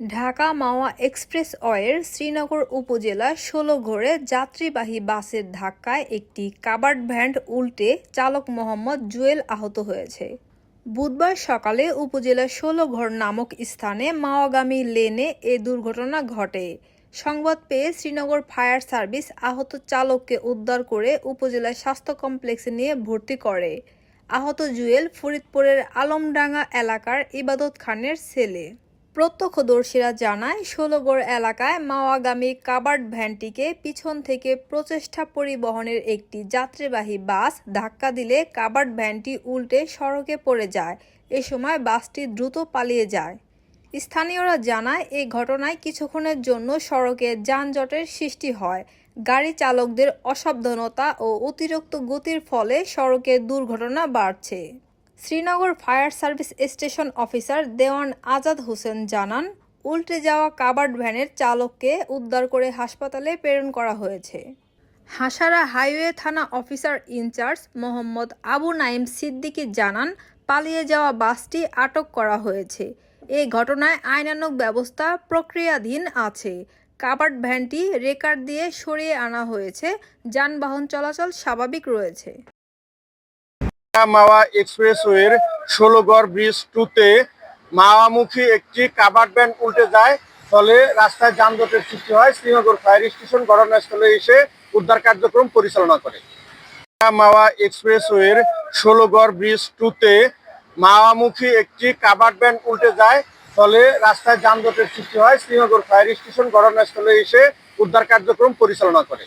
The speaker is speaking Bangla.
ঢাকা মাওয়া এক্সপ্রেস এক্সপ্রেসওয়ের শ্রীনগর উপজেলার ষোলোঘরে যাত্রীবাহী বাসের ধাক্কায় একটি কাবার্ড ভ্যান উল্টে চালক মোহাম্মদ জুয়েল আহত হয়েছে। বুধবার সকালে উপজেলার ষোলোঘর নামক স্থানে মাওয়াগামী লেনে এ দুর্ঘটনা ঘটে। সংবাদ পেয়ে শ্রীনগর ফায়ার সার্ভিস আহত চালককে উদ্ধার করে উপজেলা স্বাস্থ্য কমপ্লেক্সে নিয়ে ভর্তি করে। আহত জুয়েল ফরিদপুরের আলমডাঙ্গা এলাকার ইবাদত খানের ছেলে। প্রত্যক্ষদর্শীরা জানায়, ষোলগড় এলাকায় মাওয়াগামী কাবার্ড ভ্যানটিকে পিছন থেকে প্রচেষ্টা পরিবহনের একটি যাত্রীবাহী বাস ধাক্কা দিলে কাবার্ড ভ্যানটি উল্টে সড়কে পড়ে যায়। এ সময় বাসটি দ্রুত পালিয়ে যায়। স্থানীয়রা জানায় এই ঘটনায় কিছুক্ষণের জন্য সড়কে যানজটের সৃষ্টি হয়। গাড়ি চালকদের অসাবধানতা ও অতিরিক্ত গতির ফলে সড়কে দুর্ঘটনা বাড়ছে। Srinagar fire service station officer Dewan Azad Hossain জানান, উল্টে যাওয়া কাবার্ড ভ্যানের চালককে উদ্ধার করে হাসপাতালে প্রেরণ করা হয়েছে। হাসারা হাইওয়ে থানা officer in charge Mohammad Abu Naim Siddiqui জানান, পালিয়ে যাওয়া বাসটি আটক করা হয়েছে। এই ঘটনায় আইনানুগ ব্যবস্থা প্রক্রিয়াধীন আছে। কাবার্ড ভ্যানটি রেকার দিয়ে সরিয়ে আনা হয়েছে, যানবাহন চলাচল স্বাভাবিক রয়েছে। মাওয়া এক্সপ্রেসওয়ের ষোলগড় ব্রিজ টুতে মাওয়ামুখী একটি কাবার্ড ব্যান্ড উল্টে যায়, ফলে রাস্তায় যানজটের সৃষ্টি হয়। শ্রীনগর ফায়ার স্টেশন ঘটনাস্থলে এসে উদ্ধার কার্যক্রম পরিচালনা করে। মাওয়া এক্সপ্রেসওয়ের ষোলগড় ব্রিজ টুতে মাওয়ামুখী একটি কাবার্ড ব্যান্ড উল্টে যায়, ফলে রাস্তায় যানজটের সৃষ্টি হয়। শ্রীনগর ফায়ার স্টেশন ঘটনাস্থলে এসে উদ্ধার কার্যক্রম পরিচালনা করে।